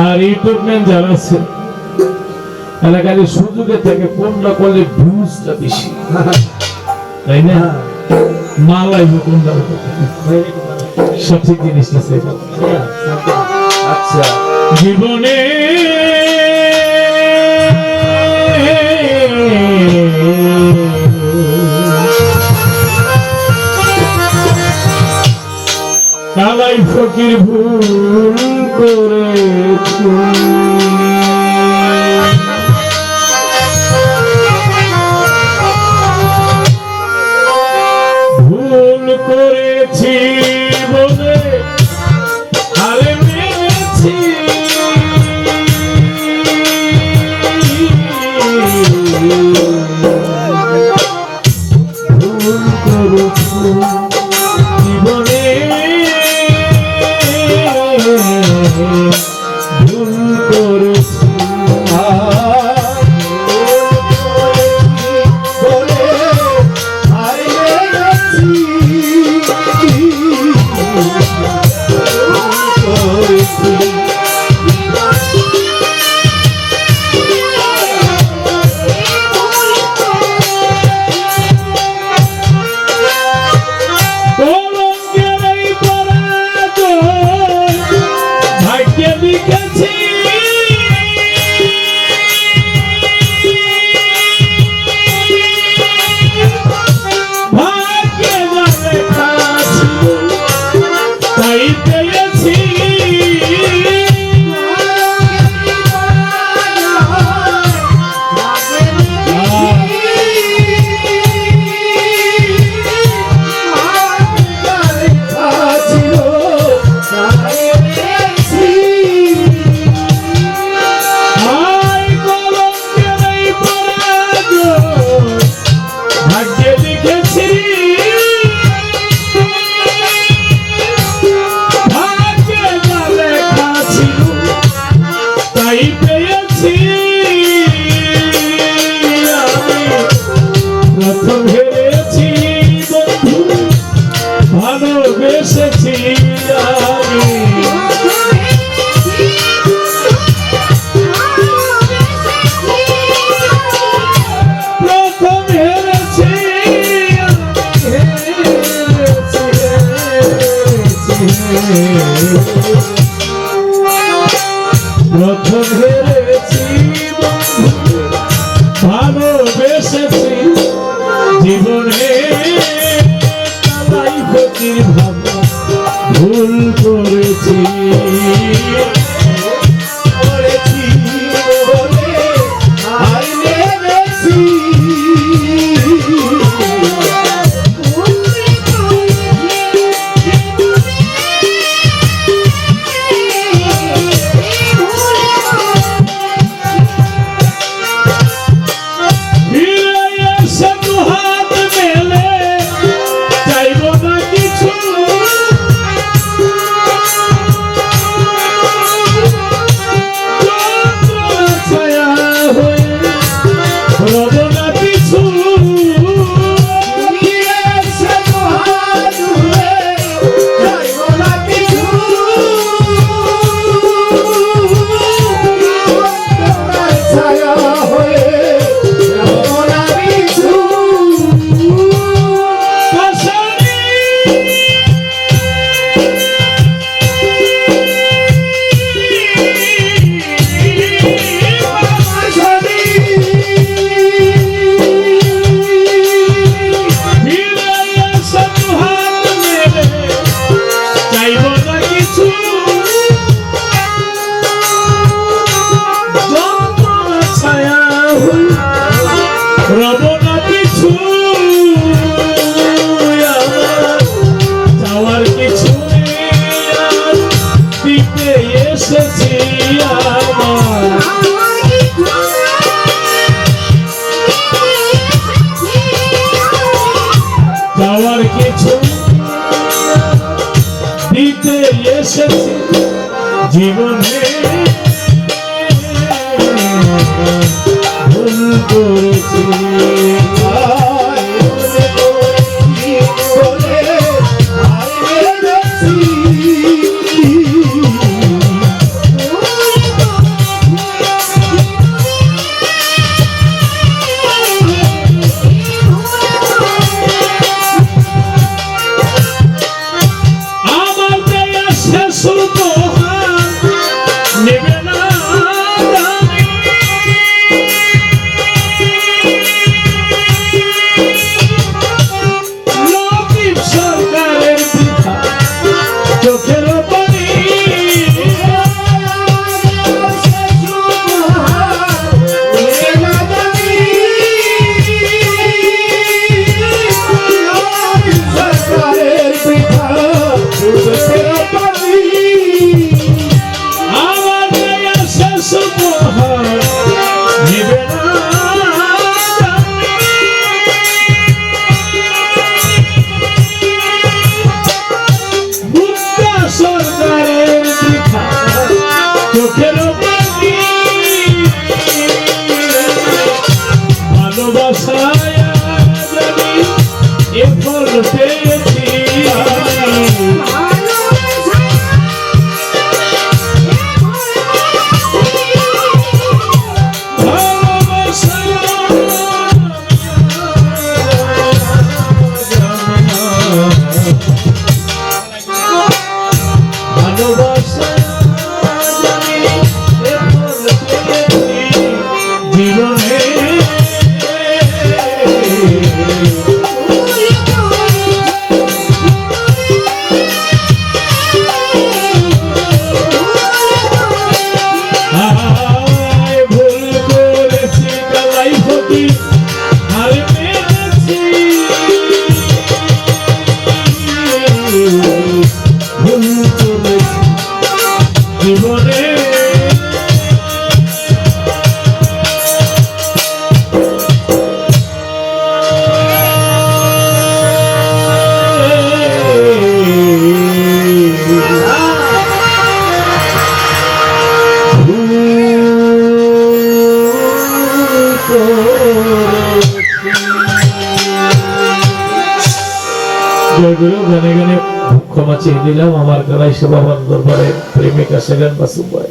আর equipment যারা আছে তারা খালি সুযোগের থেকে কোনটা করলে ভিউজটা বেশি। তাই না? মালাই আইব কোনটা সঠিক জিনিসটা সেটা আচ্ছা। জীবনে কালাই ফকির ভুল করে করেছি বলে হারে মেরেছি ভুল করেছি। ধরেছি ভালোবেসেছি জীবনে এসেছি জীবনে ভুল করেছি। ভালোবাসা জয়গুরু গানে গানে ক্ষমা চেয়ে দিলাম আমার গানায় বাবার দরবারে প্রেমিকা সেলেন বাসুভাই